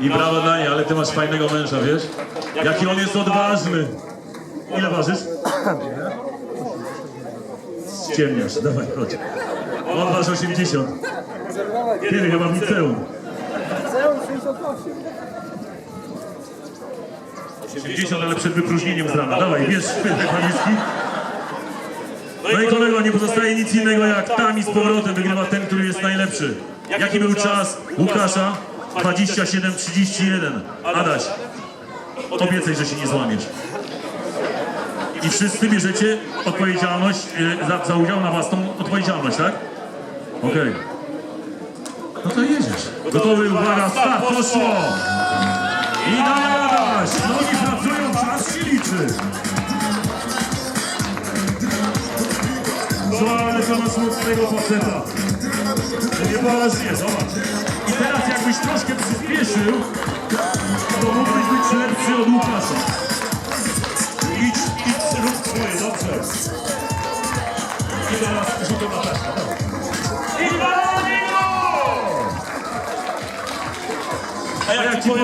I brawo dla ale ty masz fajnego męża, wiesz? Jaki on jest odważny. Ile ważysz? Ciemniasz, dawaj, chodź. On waży 80. Kiedy chyba w liceum? 80, ale przed wypróżnieniem z rana. Dawaj, bierz szpytę walizki. No i kolego, nie pozostaje nic innego jak tam i z powrotem wygrywa ten, który jest najlepszy. Jaki był czas Łukasza? 27-31. Adaś, obiecaj, że się nie złamiesz. I wszyscy bierzecie odpowiedzialność e, za, za udział na własną odpowiedzialność, tak? Okej. No to jedziesz. Gotowy, uwaga, start, poszło! I Adaś! Nogi pracują, czas się liczy. Co, ale to ma smutnego faceta. To niepoważnie, zobacz jakbyś troszkę przyspieszył, to mógłbyś być lepszy od Łukasza. Idź, idź, rób swoje, dobrze. I teraz rzucę na taśmę. I Marino! A jak ci